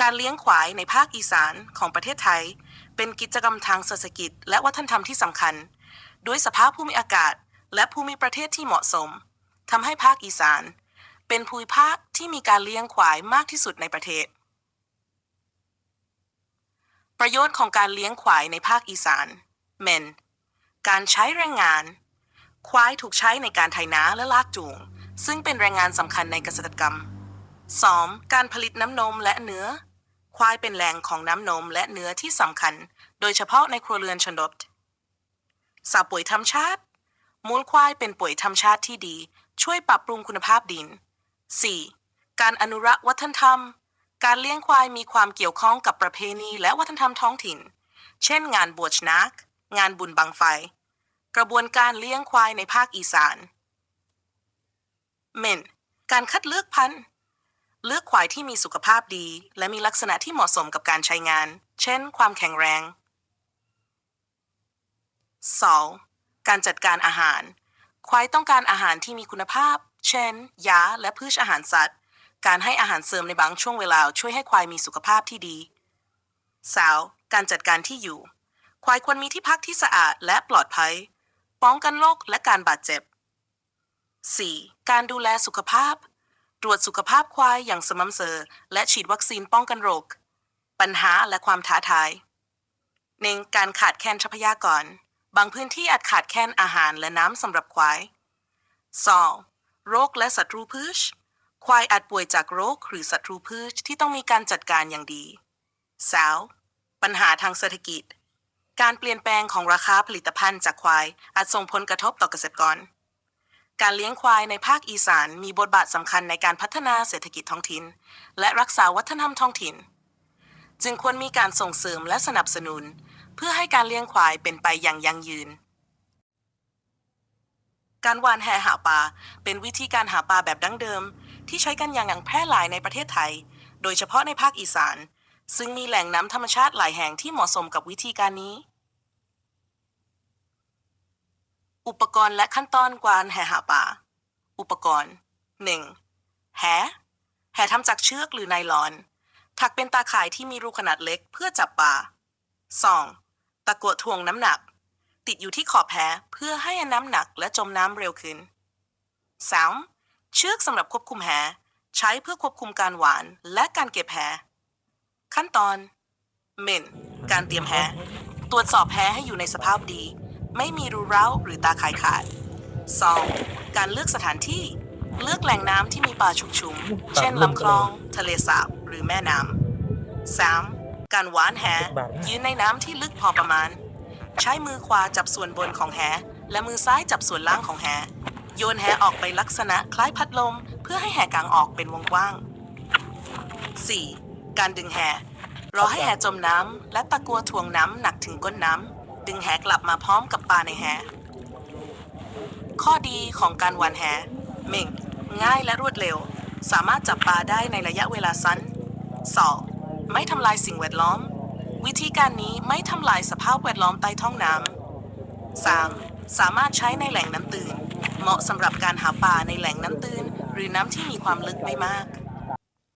การเลี้ยงขวายในภาคอีสานของประเทศไทย เป็นกิจกรรมทางเศรษฐกิจ และวัฒนธรรมที่สำคัญ ด้วยสภาพภูมิอากาศ และภูมิประเทศที่เหมาะสมทำให้ภาคอีสาน เป็นภูมิภาคที่มีการเลี้ยงขวายมากที่สุดในประเทศ ประโยชน์ของการเลี้ยงขวายในภาคอีสานเมนการใช้แรงงาน ควายถูกใช้ในการไถนาและลากจูง ซึ่งเป็นแรงงานสำคัญในเกษตรกรรม 2. การผลิตน้ำนมและเนื้อ ควายเป็นแหล่งของน้ำนมและเนื้อที่สำคัญ โดยเฉพาะในครัวเรือนชนบทสาปุ๋ยธรรมชาติ มูลควายเป็นปุ๋ยธรรมชาติที่ดี ช่วยปรับปรุงคุณภาพดิน 4. การอนุรักษ์วัฒนธรรม การเลี้ยงควายมีความเกี่ยวข้องกับประเพณีและวัฒนธรรมท้องถิ่น เช่น งานบวชนาคงานบุญบังไฟ กระบวนการเลี้ยงควายในภาคอีสานเมนการคัดเลือกพันธุ์ เลือกควายที่มีสุขภาพดี และมีลักษณะที่เหมาะสมกับการใช้งาน เช่น ความแข็งแรง 2. การจัดการอาหาร ควายต้องการอาหารที่มีคุณภาพ เช่น ยาและพืชอาหารสัตว์ การให้อาหารเสริมในบางช่วงเวลาช่วยให้ควายมีสุขภาพที่ดี 3. การจัดการที่อยู่ ควายควรมีที่พักที่สะอาดและปลอดภัย ป้องกันโรคและการบาดเจ็บ 4. การดูแลสุขภาพ ตรวจสุขภาพควายอย่างสม่ำเสมอและฉีดวัคซีนป้องกันโรค ปัญหาและความท้าทาย 1. การขาดแคลนทรัพยากร บางพื้นที่อาจขาดแคลนอาหารและน้ำสำหรับควาย 2. โรคและศัตรูพืช ควายอาจป่วยจากโรคหรือศัตรูพืชที่ต้องมีการจัดการอย่างดี 3. ปัญหาทางเศรษฐกิจ การเปลี่ยนแปลงของราคาผลิตภัณฑ์จากควายอาจส่งผลกระทบต่อเกษตรกร การเลี้ยงควายในภาคอีสานมีบทบาทสำคัญในการพัฒนาเศรษฐกิจท้องถิ่น และรักษาวัฒนธรรมท้องถิ่น จึงควรมีการส่งเสริมและสนับสนุน เพื่อให้การเลี้ยงควายเป็นไปอย่างยั่งยืน การหวานแหหาปลาเป็นวิธีการหาปลาแบบดั้งเดิม ที่ใช้กันอย่างแพร่หลายในประเทศไทย โดยเฉพาะในภาคอีสาน ซึ่งมีแหล่งน้ำธรรมชาติหลายแห่งที่เหมาะสมกับวิธีการนี้ อุปกรณ์และขั้นตอนกวานแห่หาปลา อุปกรณ์ 1. แห แหทำจากเชือกหรือไนลอน ถักเป็นตาข่ายที่มีรูขนาดเล็กเพื่อจับปลา 2. ตะกั่วถ่วงน้ำหนัก ติดอยู่ที่ขอบแหเพื่อให้น้ำหนักและจมน้ำเร็วขึ้น 3. เชือกสำหรับควบคุมแห ใช้เพื่อควบคุมการหวานและการเก็บแห ขั้นตอนเมนการเตรียมแห ตรวจสอบแหให้อยู่ในสภาพดี ไม่มีรูร้าวหรือตาข่ายขาด 2. การเลือกสถานที่ เลือกแหล่งน้ำที่มีปลาชุกชุม เช่นลำคลอง ทะเลสาบ หรือแม่น้ำ 3. การหวานแหยืนในน้ำที่ลึกพอประมาณ ใช้มือขวาจับส่วนบนของแห และมือซ้ายจับส่วนล่างของแห โยนแหออกไปลักษณะคล้ายพัดลม เพื่อให้แหกางออกเป็นวงกว้าง 4. การดึงแหรอให้แหจมน้ำและตะกัวถ่วงน้ำหนักถึงก้นน้ำ ดึงแหกลับมาพร้อมกับปลาในแห ข้อดีของการหวานแหหนึ่ง ง่ายและรวดเร็ว สามารถจับปลาได้ในระยะเวลาสั้น 2. ไม่ทำลายสิ่งแวดล้อม วิธีการนี้ไม่ทำลายสภาพแวดล้อมใต้ท้องน้ำ 3. สามารถใช้ในแหล่งน้ำตื้นเหมาะสำหรับการหาปลาในแหล่งน้ำตื้นหรือน้ำที่มีความลึกไม่มาก